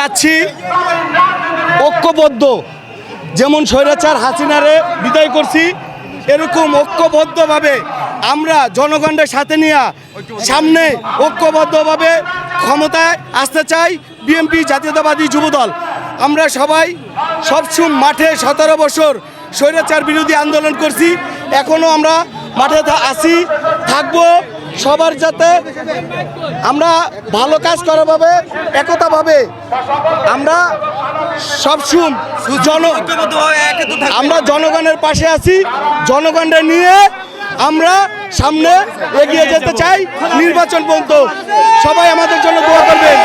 চাচ্ছি ঐক্যবদ্ধ। যেমন স্বৈরাচার হাসিনারে বিদায় করছি, এরকম ঐক্যবদ্ধভাবে আমরা জনগণের সাথে নিয়ে সামনে ঐক্যবদ্ধভাবে ক্ষমতায় আসতে চাই বিএনপি জাতীয়তাবাদী যুবদল। আমরা সবাই সবসময় মাঠে সতেরো বছর স্বৈরাচার বিরোধী আন্দোলন করছি এখনও আমরা মাঠে আছি থাকব। সবার যাতে আমরা ভালো কাজ করাভাবে একতাভাবে আমরা সবসময় জন আমরা জনগণের পাশে আছি জনগণটা নিয়ে আমরা সামনে এগিয়ে যেতে চাই নির্বাচন পর্যন্ত। সবাই আমাদের জন্য দোয়া করবেন।